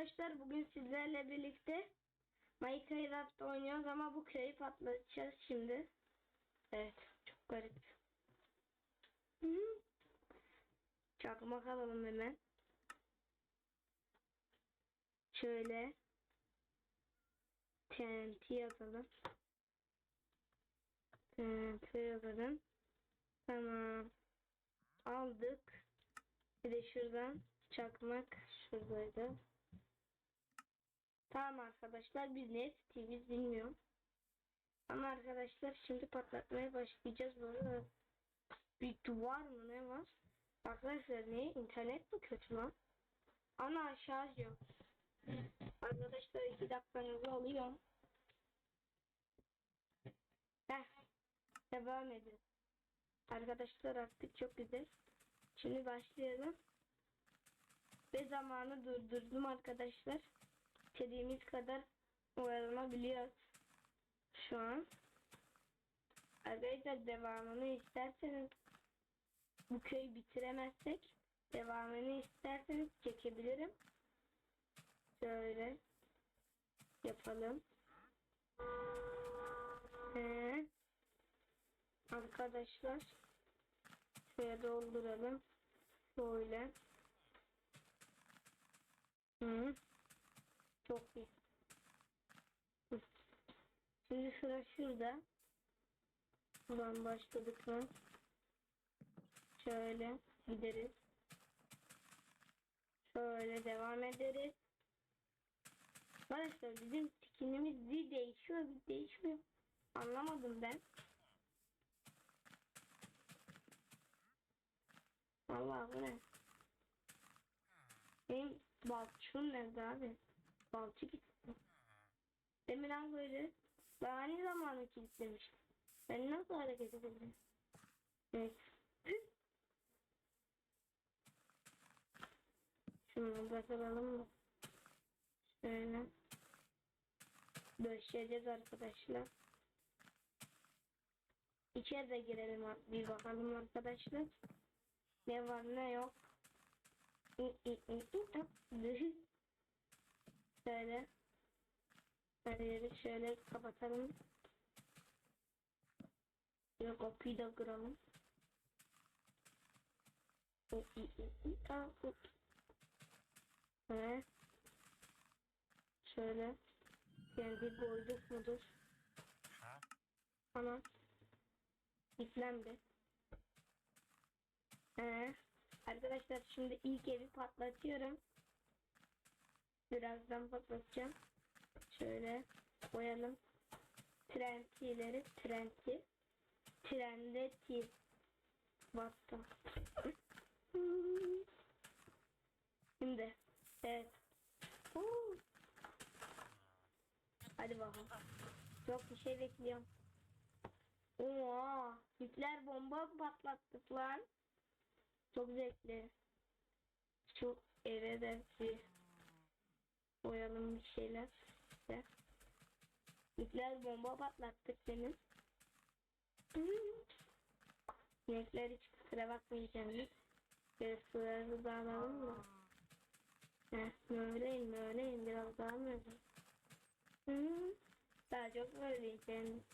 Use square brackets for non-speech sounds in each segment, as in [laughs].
Arkadaşlar bugün sizlerle birlikte Minecraft oynuyoruz ama bu köyü patlatacağız şimdi. Evet çok garip. Çakmak alalım hemen. Şöyle TNT yazalım. TNT yazalım. Tamam. Aldık. Bir de şuradan çakmak şuradaydı. Tamam arkadaşlar biz ne istediğimiz bilmiyorum. Ama arkadaşlar şimdi patlatmaya başlayacağız. Burada bir duvar mı ne var? Arkadaşlar ne? İnternet mi kötü lan? Ana şarj yok. Arkadaşlar iki dakikanızı alıyorum. Heh. Devam edin. Arkadaşlar artık çok güzel. Şimdi başlayalım. Ve zamanı durdurdum arkadaşlar. İstediğimiz kadar oyalanabiliyoruz. Şu an. Arkadaşlar devamını isterseniz bu köyü bitiremezsek devamını isterseniz çekebilirim. Şöyle yapalım. Ee, arkadaşlar şöyle dolduralım. Şöyle. Hı. Çok iyi. Şimdi sıra şurada. Buradan başladık mı? Şöyle gideriz. Şöyle devam ederiz. Arkadaşlar bizim skinimiz bir değişiyor bir değişmiyor. Anlamadım ben. Allah bu ne? Benim balçığım nerede abi? Balçı gitti. Demin an böyle daha aynı zamanı kilitlemiş. Ben nasıl hareket edebilirim? Evet. Şunu bırakalım mı? Şöyle. Döşeceğiz arkadaşlar. İçeri de girelim bir bakalım arkadaşlar. Ne var ne yok. Şöyle. Her yeri şöyle kapatalım. Yok kapıyı da kıralım. Evet. Şöyle. Kendi koyduk mudur? Ana. İflendi. Ee, arkadaşlar şimdi ilk evi patlatıyorum. Birazdan patlatacağım. Şöyle koyalım. Trentileri trenti. Trende tir. Bastım. Şimdi. Evet. Oo. Hadi bakalım. Çok bir şey bekliyorum. Oo, nükleer bomba patlattık lan. Çok zevkli. Çok eve de bir şeyler. İşte. Nükleer bomba patlattık senin. Nükleer hiç kusura bakmayacaksınız. Böyle suları da alalım mı? Heh, böyleyim böyleyim biraz daha mı öyle? Daha çok böyleyim.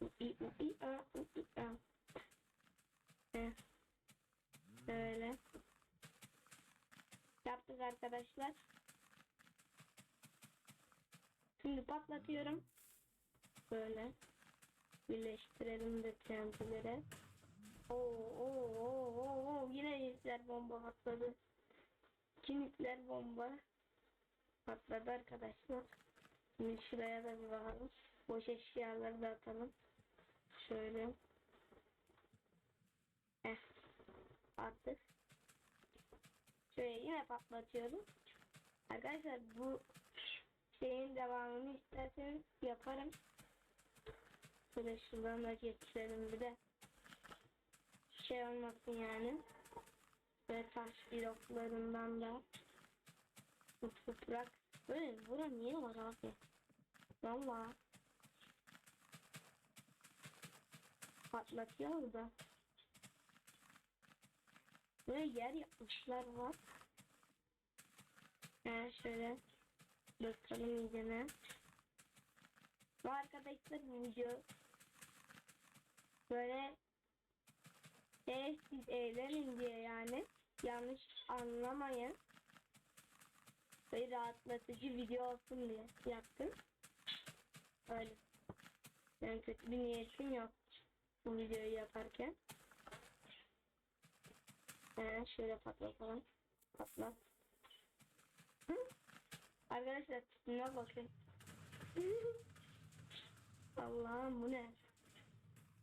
U'i u'i a u'i a. Heh. Böyle. Yaptık arkadaşlar. Şimdi patlatıyorum. Böyle. Birleştirelim de kendileri. Oo, oo, oo, oo. Yine nükleer bomba patladı. İki bomba patladı arkadaşlar. Şimdi şuraya da bir bakalım. Boş eşyaları da atalım. Şöyle. Eh. Attık. Şöyle yine patlatıyorum. Arkadaşlar bu şeyin devamını isterseniz yaparım. Şöyle şuradan da geçirelim bir de. Şey olmasın yani. Ve taş bloklarından da toprak. Böyle bura niye var abi? Valla. Patlatıyor da. Böyle yer yapmışlar var. Ha şöyle bakalım iyicene. Bu arkadaşlar video böyle şey siz eğlenin diye yani yanlış anlamayın. Böyle rahatlatıcı video olsun diye yaptım. Öyle. Yani kötü bir niyetim yok bu videoyu yaparken. Ee, şöyle patlatalım. Patlat. Hı? Arkadaşlar ne bakın. Allah'ım bu ne?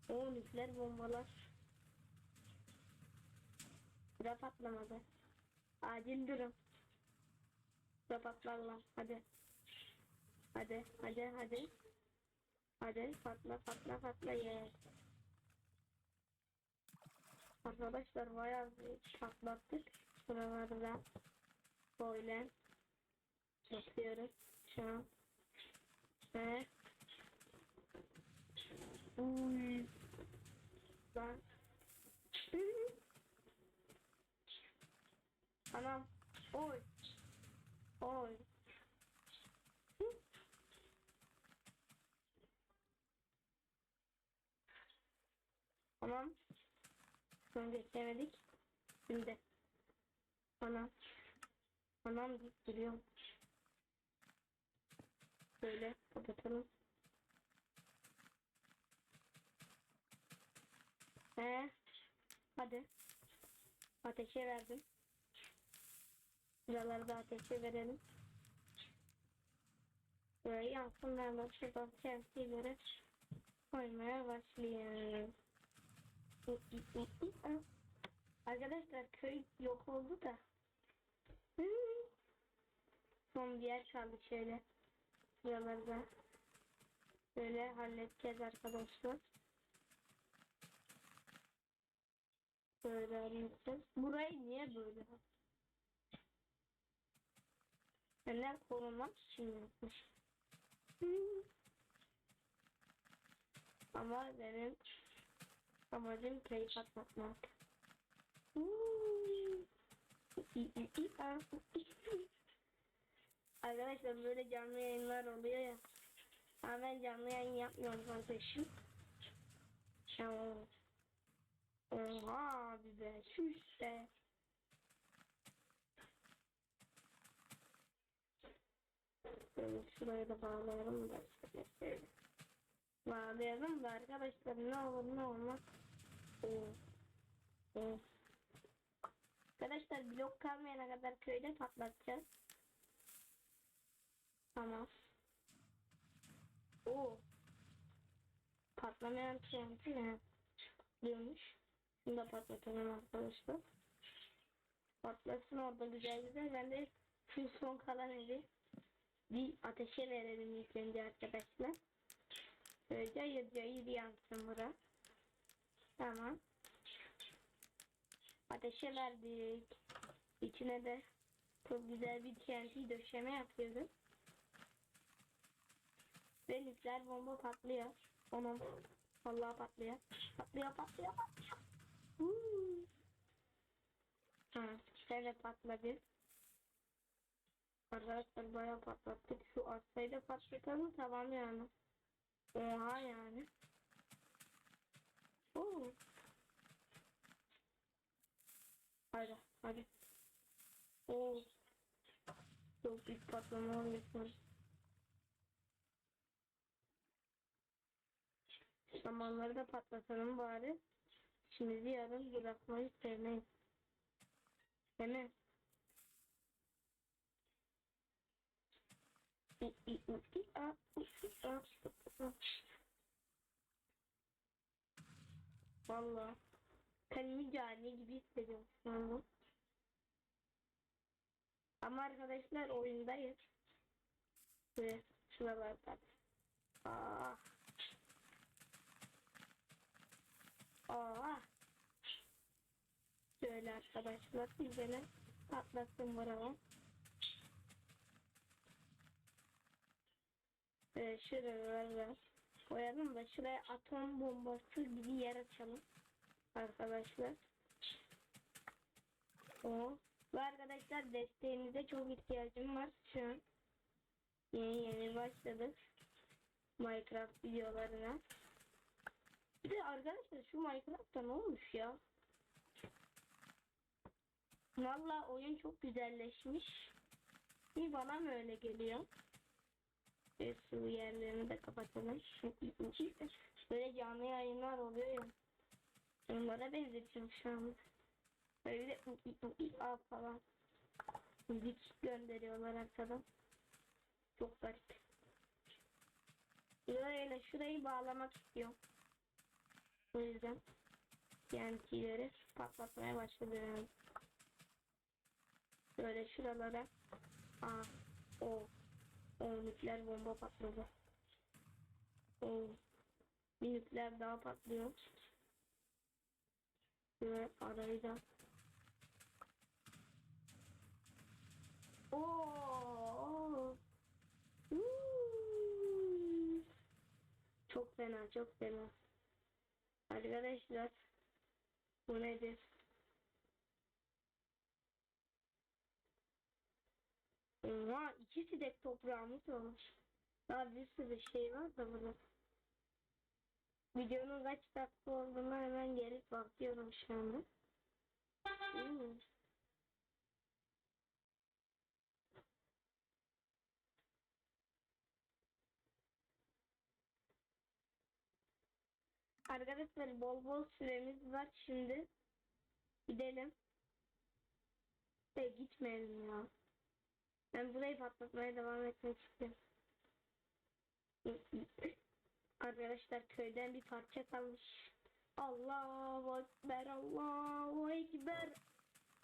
O nükleer bombalar. Bura patlamadı. Acil durum. Bura patlar lan. Hadi. Hadi hadi hadi. Hadi patla patla patla yes. Arkadaşlar bayağı bir patlattık. Buralarda böyle bakıyoruz şu an. Ve Uy. Lan. [laughs] Anam. Oy. Oy. [laughs] Anam. Sonra geçemedik. Şimdi. Anam. Anam deyip duruyorum. Böyle kapatalım. He. Hadi. Ateşe verdim. Buraları da ateşe verelim. Böyle yansınlar da şuradan TNT'leri koymaya başlayalım. Arkadaşlar köy yok oldu da. Son bir yer kaldı şöyle. Buralarda. Böyle halledeceğiz arkadaşlar. Böyle halledeceğiz. Burayı niye böyle? Neler korumak için yapmış. Ama benim amacım köyü patlatmak. Arkadaşlar böyle canlı yayınlar oluyor ya. Ama ben canlı yayın yapmıyorum kardeşim. Ya. Oha abi be. Şu işte. Böyle şuraya da bağlayalım da. Bağlayalım da arkadaşlar ne olur ne olmaz. Arkadaşlar blok kalmayana kadar köyde patlatacağız. Tamam. Oo. Patlamayan TNT ne? Diyormuş. Şunu da patlatalım arkadaşlar. Patlasın orada güzel güzel. Ben de şu son kalan evi bir ateşe verelim ilk önce arkadaşlar. Böyle cayır cayır yansın bura. Tamam. Ateşe verdik. İçine de çok güzel bir TNT döşeme yapıyoruz. Ve nükleer bomba patlıyor. Onun vallahi patlıyor. Patlıyor patlıyor patlıyor. Huu. Ha, şöyle patladı. Arkadaşlar bayağı patlattık. Şu arsayı da patlatalım tamam yani. Oha yani. Oo. Hadi hadi. Oo. Çok büyük patlama oluyor. Samanları da patlatalım bari. İşimizi yarın bırakmayı sevmeyiz. Değil mi? Valla. Kendimi cani gibi hissediyorum. Ama arkadaşlar oyundayız. Ve şuralarda. Aa. Aa. Şöyle arkadaşlar tane patlasın buralar. Ee, şuralara koyalım da şuraya atom bombası gibi yer açalım. Arkadaşlar. O Ve arkadaşlar desteğinize çok ihtiyacım var şu an. Yeni yeni başladık. Minecraft videolarına. Bir de arkadaşlar şu Minecraft'ta ne olmuş ya? Valla oyun çok güzelleşmiş. Bir bana mı öyle geliyor? Ve su yerlerini de kapatalım. Böyle canlı yayınlar oluyor ya. Onlara benzetiyorum şu an. Böyle de falan. Müzik gönderiyorlar arkadan. Çok garip. Böyle şurayı bağlamak istiyorum. O yüzden TNT'leri patlatmaya başladım. Böyle şuralara Aa, o o nükleer bomba patladı. O bir nükleer daha patlıyor. Ve arayı da. Çok fena, çok fena. Arkadaşlar bu nedir? Oha iki sidek toprağımız olmuş. Daha bir sürü şey var da burada. Videonun kaç dakika olduğunu hemen gelip bakıyorum şu anda. Hmm. Arkadaşlar bol bol süremiz var şimdi. Gidelim. De gitmeyelim ya. Ben burayı patlatmaya devam etmek istiyorum. [laughs] Arkadaşlar köyden bir parça kalmış. Allahu Ekber, Allahu Ekber.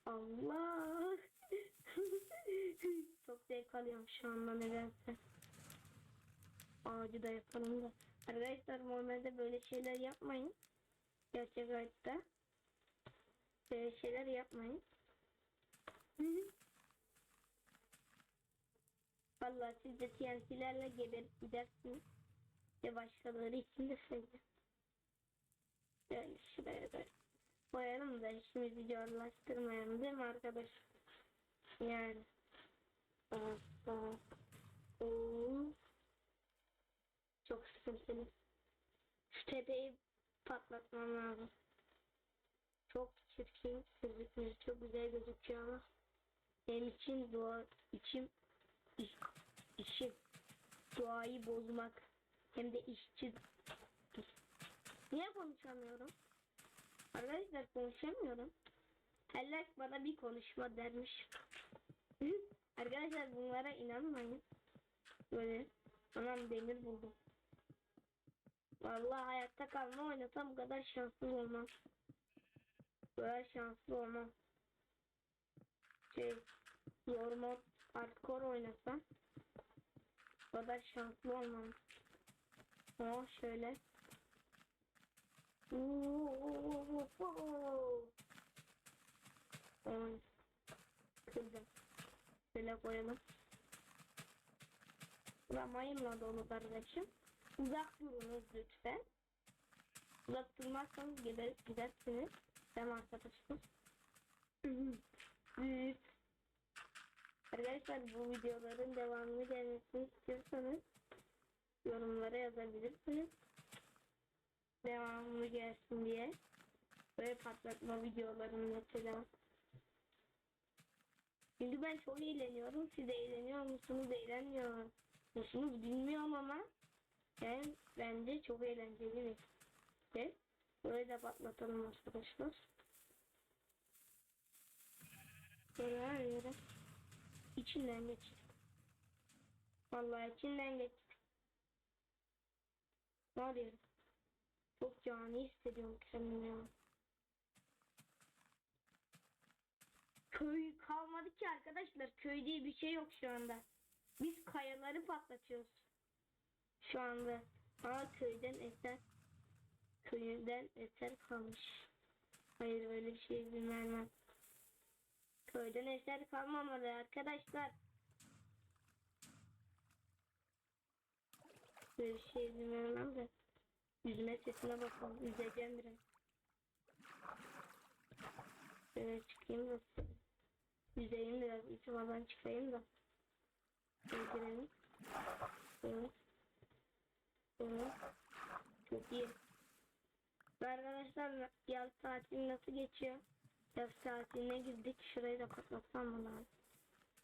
Allah. [laughs] Çok zevk alıyorum şu anda nedense. Ağacı da yapalım da. Arkadaşlar normalde böyle şeyler yapmayın. Gerçek hayatta. Böyle şeyler yapmayın. Vallahi siz de TNT'lerle geberip gidersiniz. Ve başkaları için de söyleyeyim. Böyle şuraya da koyalım da işimizi zorlaştırmayalım değil mi arkadaş? Yani. Aa, aa. Oo. Çok sıkıntılı. Şu tepeyi patlatmam lazım. Çok çirkin gözükmüyor. Çok güzel gözüküyor ama benim için doğa içim iş, işim. Doğayı bozmak hem de işçi. Niye konuşamıyorum? Arkadaşlar konuşamıyorum. Helak bana bir konuşma dermiş. Arkadaşlar bunlara inanmayın. Böyle anam demir buldum Vallahi hayatta kalma oynasam bu kadar şanslı olmam. Böyle şanslı olmam. Şey, normal hardcore oynasam bu kadar şanslı olmam. O şöyle. Oy. Kızım. Şöyle koyalım. Vuramayımla dolu kardeşim. Uzak durunuz lütfen. Uzak durmazsanız geberip gidersiniz. Sen arkadaşım. Büyük. Arkadaşlar bu videoların devamını gelmesini istiyorsanız yorumlara yazabilirsiniz. Devamını gelsin diye. Böyle patlatma videolarım mesela. Çünkü ben çok eğleniyorum. Siz eğleniyor musunuz? Eğlenmiyor musunuz? Bilmiyorum ama yani bence çok eğlenceli bir şey. Böyle de patlatalım arkadaşlar. Böyle her yere. İçinden geç. Vallahi içinden geç. Var ya. Çok cani hissediyorum kendimi ya. Köy kalmadı ki arkadaşlar. Köy diye bir şey yok şu anda. Biz kayaları patlatıyoruz. Şu anda. Ama köyden eser. Köyünden eser kalmış. Hayır öyle bir şey vermem. Köyden eser kalmamalı arkadaşlar. Böyle bir şey vermem de. Yüzme sesine bakalım. Yüzeceğim biraz. Şöyle çıkayım da. Yüzeyim biraz itibardan çıkayım da. Şöyle girelim. Evet. Evet. Çok iyi. Arkadaşlar yaz tatili nasıl geçiyor? Yaz tatiline girdik. Şurayı da patlatsam mı lan?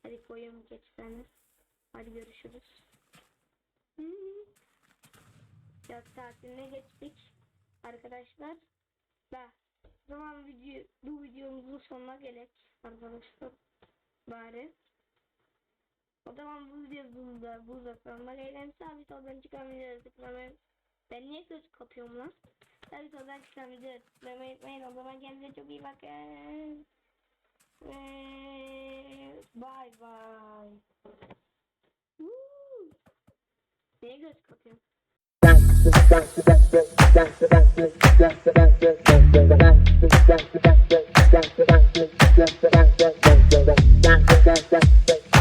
Hadi koyayım geç beni. Hadi görüşürüz. Hmm. Yaz tatiline geçtik. Arkadaşlar. O zaman video, bu videomuzun sonuna gelek arkadaşlar. Bari. O zaman bu videomuzda burada sonuna gelelim. Sabit oradan çıkan videoları tıklamayı. Ben niye göz kapıyorum lan? Sabit oradan çıkan videoları tıklamayı unutmayın. O zaman kendinize çok iyi bakın. Ve bye bye. Woo. Niye göz kapıyorum?